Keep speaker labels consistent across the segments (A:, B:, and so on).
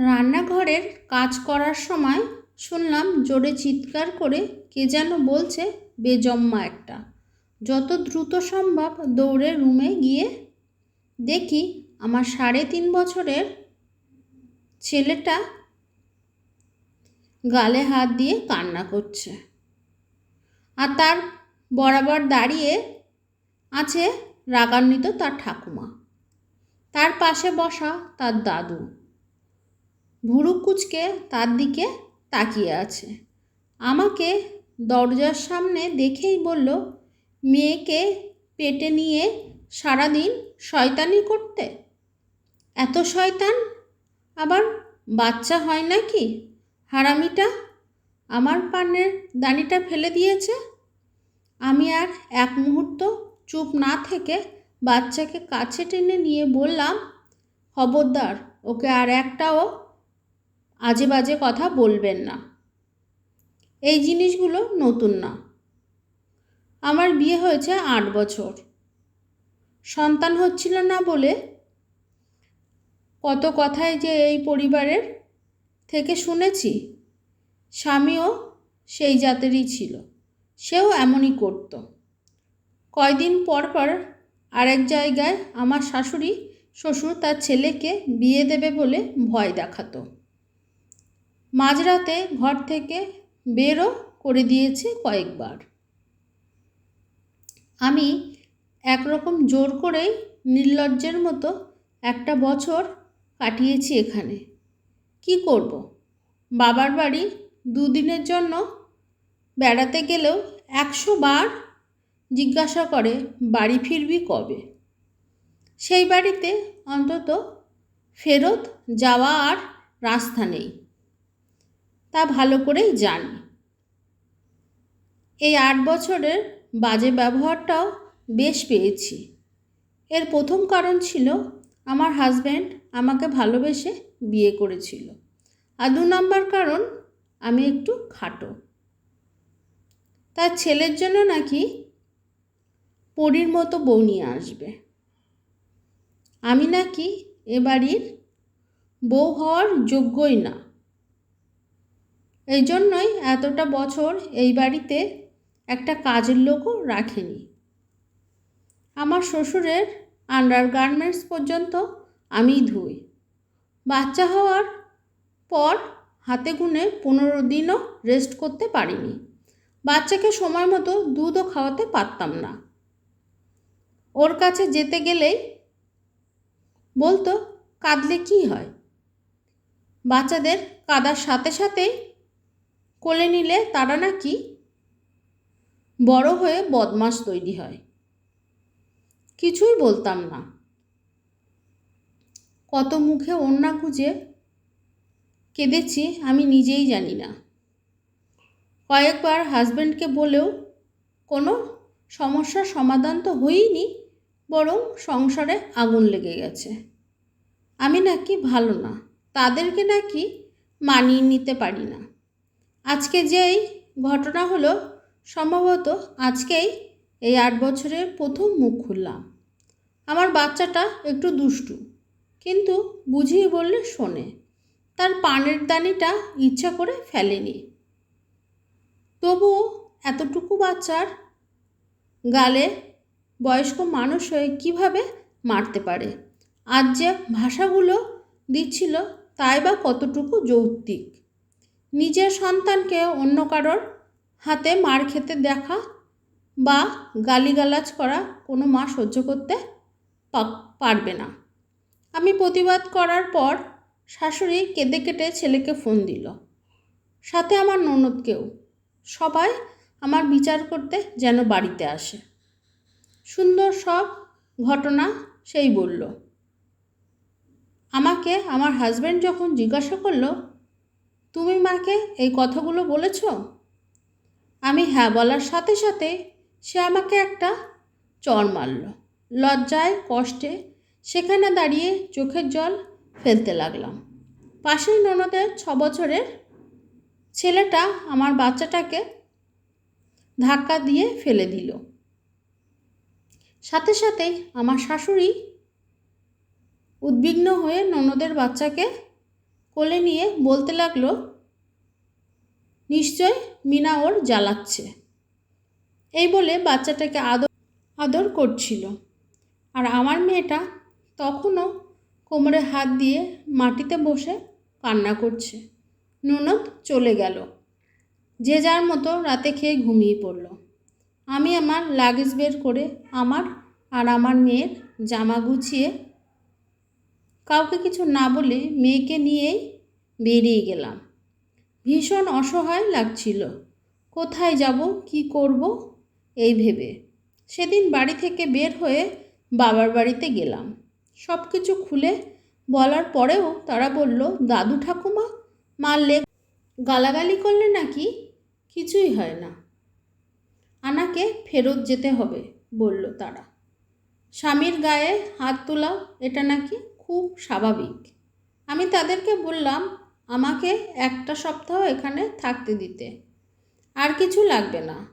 A: রান্নাঘরের কাজ করার সময় শুনলাম জোরে চিৎকার করে কে যেন বলছে, বেজম্মা একটা। যত দ্রুত সম্ভব দৌড়ে রুমে গিয়ে দেখি আমার সাড়ে তিন বছরের ছেলেটা গালে হাত দিয়ে কান্না করছে আর তার বরাবর দাঁড়িয়ে আছে রাগান্বিত তার ঠাকুমা। তার পাশে বসা তার দাদু। ভুরু কুচকে তার দিকে তাকিয়ে আছে। আমাকে দরজার সামনে দেখেই বলল, মেয়েকে পেটে নিয়ে সারাদিন শয়তানি করতে? এত শয়তান? আবার বাচ্চা হয় নাকি? হারামিটা আমার পানের দানিটা ফেলে দিয়েছে? আমি আর এক মুহূর্ত চুপ না থেকে বাচ্চাকে কাছে টেনে নিয়ে বললাম, খবরদার, ওকে আর একটাও আজে বাজে কথা বলবেন না। এই জিনিসগুলো নতুন না। আমার বিয়ে হয়েছে আট বছর। সন্তান হচ্ছিল না বলে কত কথাই যে এই পরিবারের থেকে শুনেছি, স্বামীও সেই জাতেরই ছিল, সেও এমনই করত। কয়দিন পর পর আরেক জায়গায় আমার শাশুড়ি, শ্বশুর তার ছেলেকে বিয়ে দেবে বলে ভয় দেখাতো। মাঝরাতে ঘর থেকে বেরও করে দিয়েছে কয়েকবার। আমি একরকম জোর করেই নির্লজ্জের মতো একটা বছর কাটিয়েছি এখানে। কি করব? বাবার বাড়ি দুদিনের জন্য বেড়াতে গেলেও একশো বার জিজ্ঞাসা করে, বাড়ি ফিরবি কবে? সেই বাড়িতে অন্তত ফেরত যাওয়া আর রাস্তা নেই। তা ভালো করেই জানি। এই আট বছরের বাজে ব্যবহারটাও বেশ পেয়েছি। এর প্রথম কারণ ছিল, আমার হাজব্যান্ড আমাকে ভালোবেসে বিয়ে করেছিল। আর দু নম্বর কারণ, আমি একটু খাটো। তার ছেলের জন্য নাকি পরীর মতো বউ নিয়ে আসবে। আমি নাকি এ বাড়ির বউ হওয়ার যোগ্যই না। এই জন্যই এতটা বছর এই বাড়িতে একটা কাজের লোকও রাখিনি। আমার শ্বশুরের আন্ডার গার্মেন্টস পর্যন্ত আমি ধুই। বাচ্চা হওয়ার পর হাতে গুনে পনেরো দিনও রেস্ট করতে পারিনি। বাচ্চাকে সময় মতো দুধও খাওয়াতে পারতাম না। ওর কাছে যেতে গেলেই বলতো, কাঁদলে কি হয়? বাচ্চাদের কাদার সাথে সাথেই কোলে নিলে তারা নাকি বড় হয়ে বদমাস তৈরি হয়। কিছুই বলতাম না। কত মুখে ওন্না খুঁজে কেঁদেছি আমি নিজেই জানি না। কয়েকবার হাজব্যান্ডকে বলেও কোনো সমস্যার সমাধান তো হইনি বরং সংসারে আগুন লেগে গেছে। আমি নাকি ভালো না, তাদেরকে নাকি মানিয়ে নিতে পারি না। আজকে যেই ঘটনা হলো, সম্ভবত আজকেই এই আট বছরের প্রথম মুখ খুললাম। আমার বাচ্চাটা একটু দুষ্টু, কিন্তু বুঝিয়ে বললে শোনে। তার পানের দানিটা ইচ্ছা করে ফেলেনি। তবুও এতটুকু বাচ্চার গালে বয়স্ক মানুষ হয়ে কীভাবে মারতে পারে? আজ যে ভাষাগুলো দিচ্ছিল, তাই বা কতটুকু যৌক্তিক? নিজের সন্তানকে অন্য কারোর হাতে মার খেতে দেখা বা গালিগালাজ করা কোনো মা সহ্য করতে পারবে না। আমি প্রতিবাদ করার পর শাশুড়ি কেঁদে কেটে ছেলেকে ফোন দিল। সাথে আমার ননদকেও। সবাই আমার বিচার করতে যেন বাড়িতে আসে। সুন্দর সব ঘটনা সেই বলল। আমাকে আমার হাজব্যান্ড যখন জিজ্ঞাসা করল তুমি মাকে এই কথাগুলো বলেছ? আমি হ্যাঁ বলার সাথে সাথে সে আমাকে একটা চর মারল। লজ্জায়, কষ্টে সেখানে দাঁড়িয়ে চোখের জল ফেলতে লাগলাম। পাশেই ননদের ছ বছরের ছেলেটা আমার বাচ্চাটাকে ধাক্কা দিয়ে ফেলে দিল। সাথে সাথে আমার শাশুড়ি উদ্বিগ্ন হয়ে ননদের বাচ্চাকে কোলে নিয়ে বলতে লাগল, নিশ্চয় মিনা ওর জ্বালাচ্ছে। এই বলে বাচ্চাটাকে আদর আদর করছিল। আর আমার মেয়েটা তখনও কোমরে হাত দিয়ে মাটিতে বসে কান্না করছে। ননদ চলে গেল। যে যার মতো রাতে খেয়ে ঘুমিয়ে পড়ল। আমি আমার লাগেজ বের করে আমার আর আমার মেয়ের জামা গুছিয়ে কাউকে কিছু না বলে মেয়েকে নিয়েই বেরিয়ে গেলাম। ভীষণ অসহায় লাগছিল। কোথায় যাব, কি করব, এই ভেবে। সেদিন বাড়ি থেকে বের হয়ে বাবার বাড়িতে গেলাম। সব কিছু খুলে বলার পরেও তারা বলল, দাদু ঠাকুমা, মারলে গালাগালি করলে নাকি? কিছুই হয় না। আনাকে ফেরত যেতে হবে, বলল তারা। স্বামীর গায়ে হাত তোলা এটা নাকি খুব স্বাভাবিক। আমি তাদেরকে বললাম, আমাকে একটা সপ্তাহ এখানে থাকতে দিতে। আর কিছু লাগবে না।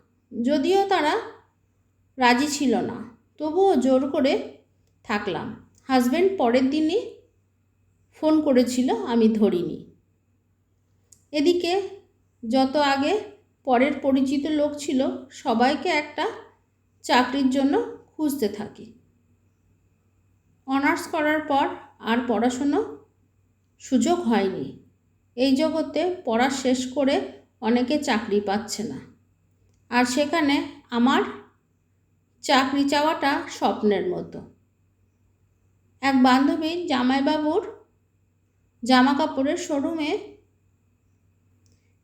A: যদিও তারা রাজি ছিল না, তবুও জোর করে থাকলাম। হাজব্যান্ড পরের দিনই ফোন করেছিল, আমি ধরিনি। এদিকে যত আগে পরের পরিচিত লোক ছিল, সবাইকে একটা চাকরির জন্য খুঁজতে থাকি। অনার্স করার পর আর পড়াশুনো সুযোগ হয়নি। এই জগতে পড়া শেষ করে অনেকে চাকরি পাচ্ছে না। আর সেখানে আমার চাকরি চাওয়াটা স্বপ্নের মতো। এক বান্ধবীর জামাইবাবুর জামা কাপড়ের শোরুমে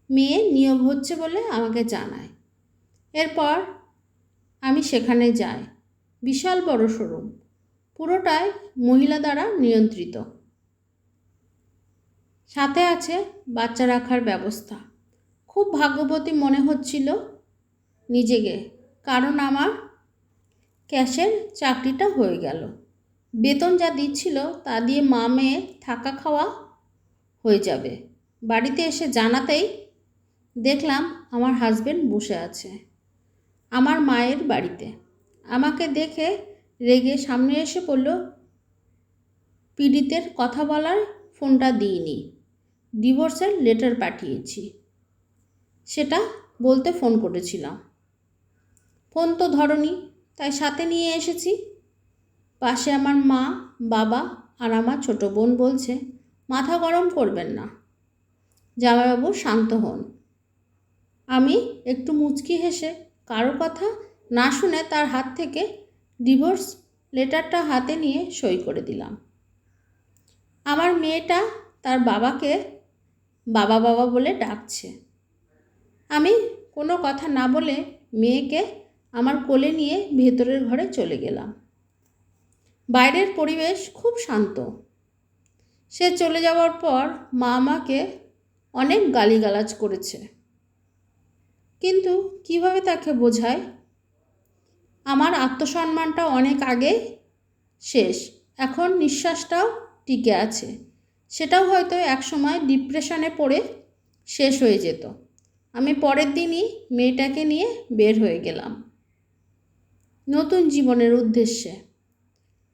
A: মেয়ে নিয়োগ হচ্ছে বলে আমাকে জানায়। এরপর আমি সেখানে যাই। বিশাল বড় শোরুম। পুরোটাই মহিলা দ্বারা নিয়ন্ত্রিত। সাথে আছে বাচ্চা রাখার ব্যবস্থা। খুব ভাগ্যবতী মনে হচ্ছিল নিজেকে, কারণ আমার ক্যাশের চাকরিটা হয়ে গেল। বেতন যা দিচ্ছিল তা দিয়ে মা মেয়ে থাকা খাওয়া হয়ে যাবে। বাড়িতে এসে জানাতেই দেখলাম আমার হাজবেন্ড বসে আছে, আমার মায়ের বাড়িতে। আমাকে দেখে রেগে সামনে এসে পড়ল, পীড়িতের কথা বলার ফোনটা দিইনি, ডিভোর্সের লেটার পাঠিয়েছি। সেটা বলতে ফোন করেছিলাম। ফোন তো ধরনি, তাই সাথে নিয়ে এসেছি। পাশে আমার মা, বাবা আর আমার ছোটো বোন বলছে, মাথা গরম করবেন না। জামাইবাবু শান্ত হন। আমি একটু মুচকি হেসে কারও কথা না শুনে তার হাত থেকে ডিভোর্স লেটারটা হাতে নিয়ে সই করে দিলাম। আমার মেয়েটা তার বাবাকে বাবা বাবা বলে ডাকছে। আমি কোনো কথা না বলে মেয়েকে আমার কোলে নিয়ে ভেতরের ঘরে চলে গেলাম। বাইরের পরিবেশ খুব শান্ত। সে চলে যাওয়ার পর মা আমাকে অনেক গালিগালাজ করেছে। কিন্তু কীভাবে তাকে বোঝায়? আমার আত্মসম্মানটা অনেক আগে শেষ। এখন নিঃশ্বাসটাও টিকে আছে। সেটাও হয়তো একসময় ডিপ্রেশনে পড়ে শেষ হয়ে যেত। আমি পরের দিনই মেয়েটাকে নিয়ে বের হয়ে গেলাম। নতুন জীবনের উদ্দেশ্যে।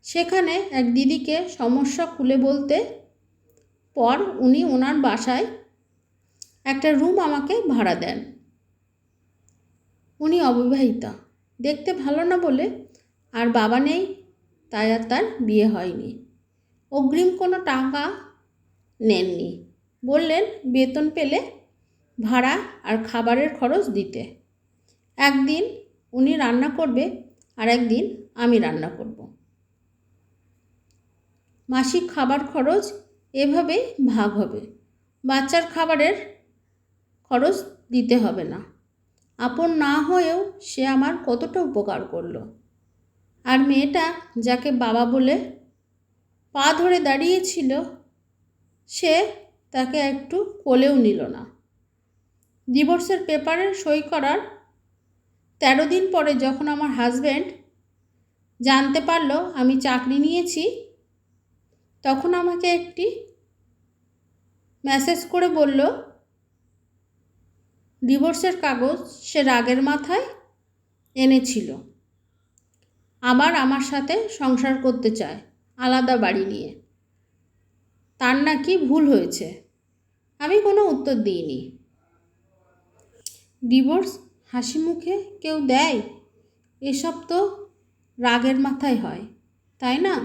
A: সেখানে এক দিদিকে সমস্যা খুলে বলতে পর উনি ওনার বাসায় একটা রুম আমাকে ভাড়া দেন। উনি অবিবাহিতা। দেখতে ভালো না বলে আর বাবা নেই, তাই আর তার বিয়ে হয়নি। অগ্রিম কোনো টাকা নেননি। বললেন, বেতন পেলে ভাড়া আর খাবারের খরচ দিতে। একদিন উনি রান্না করবে আর একদিন আমি রান্না করব। মাসিক খাবার খরচ এভাবেই ভাগ হবে। বাচ্চার খাবারের খরচ দিতে হবে না। আপন না হয়েও সে আমার কতটা উপকার করল। আর মেয়েটা যাকে বাবা বলে পা ধরে দাঁড়িয়েছিল, সে তাকে একটু কোলেও নিল না। ডিভোর্সের পেপারে সই করার তেরো দিন পরে যখন আমার হাজব্যান্ড জানতে পারল আমি চাকরি নিয়েছি, তখন আমাকে একটি মেসেজ করে বলল ডিভোর্সের কাগজ সে রাগের মাথায় এনেছিল। আবার আমার সাথে সংসার করতে চায়, আলাদা বাড়ি নিয়ে। তার নাকি ভুল হয়েছে, আমি কোনো উত্তর দিইনি। ডিভোর্স হাসি মুখে কেউ দেয়? এসব তো রাগের মাথায় হয়, তাই না?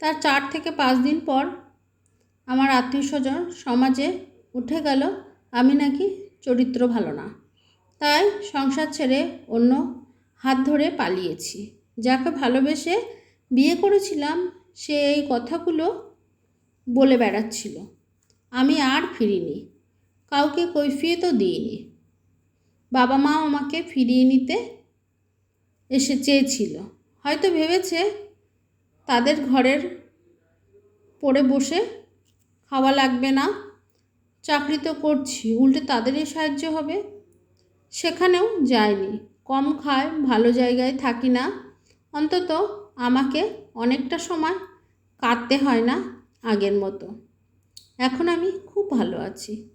A: তার চার থেকে পাঁচ দিন পর আমার আত্মীয় স্বজন সমাজে উঠে গেল, আমি নাকি চরিত্র ভালো না। তাই সংসার ছেড়ে অন্য হাত ধরে পালিয়েছি। যাকে ভালোবেসে বিয়ে করেছিলাম, সে এই কথাগুলো বলে বেড়াচ্ছিল। আমি আর ফিরিনি। কাউকে কৈফিয়তও দিইনি। বাবা মাও আমাকে ফিরিয়ে নিতে এসে চেয়েছিল। হয়তো ভেবেছে তাদের ঘরের পড়ে বসে খাওয়া লাগবে না। চাকরি তো করছি, উল্টে তাদেরই সাহায্য হবে? সেখানেও যায়নি, কম খায়, ভালো জায়গায় থাকি না। অন্তত আমাকে অনেকটা সময় কাঁদতে হয় না আগের মতো। এখন আমি খুব ভালো আছি।